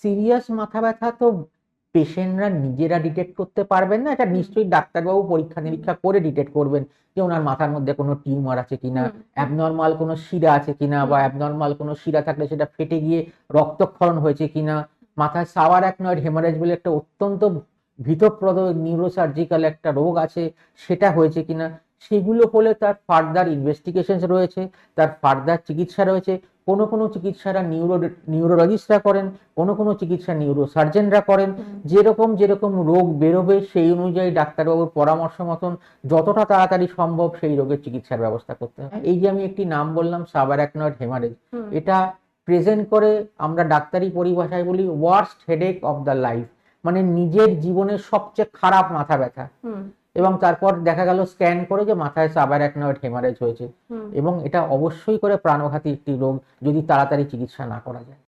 Serious মাথা ব্যথা তো পেশেন্টরা নিজেরা ডিটেক্ট করতে পারবেন না? এটা নিশ্চয়ই ডাক্তারবাবু পরীক্ষা নিরীক্ষা করে ডিটেক্ট করবেন যে ওনার মাথার মধ্যে কোনো টিউমার আছে কিনা অ্যাবনর্মাল কোনো শিরা আছে কিনা বা। অ্যাবনর্মাল কোনো শিরা থাকলে সেটা ফেটে গিয়ে রক্তক্ষরণ হয়েছে কিনা? মাথায় সাওয়ার অ্যাকনয়েড হেমারেজ বলে একটা অত্যন্ত ভীতপ্রদ নিউরোসার্জিক্যাল একটা রোগ আছে সেটা হয়েছে কিনা? সেগুলো হলে তার ফার্দার ইনভেস্টিগেশন রয়েছে তার ফার্দার চিকিৎসা রয়েছে। কোনো কোনো চিকিৎসারা নিউরো নিউরোলজিস্টরা করেন কোনো কোনো চিকিৎসা নিউরো সার্জনরা করেন যেরকম যেরকম রোগ বেরোবে সেই অনুযায়ী ডাক্তারবাবুর পরামর্শ মতন যতটা তাড়াতাড়ি সম্ভব সেই রোগের চিকিৎসার ব্যবস্থা করতে হবে এই যে আমি একটি নাম বললাম সাবারাকনয়েড হেমারেজ। এটা প্রেজেন্ট করে আমরা ডাক্তারি পরিভাষায় বলি worst headache of the life মানে নিজের জীবনের সবচেয়ে খারাপ মাথা ব্যথা। এবং তারপর দেখা গেল স্ক্যান করে যে মাথায় সাবার এক নয় হেমারেজ হয়েছে এবং এটা অবশ্যই করে প্রাণঘাতী একটি রোগ যদি তাড়াতাড়ি চিকিৎসা না করা যায়।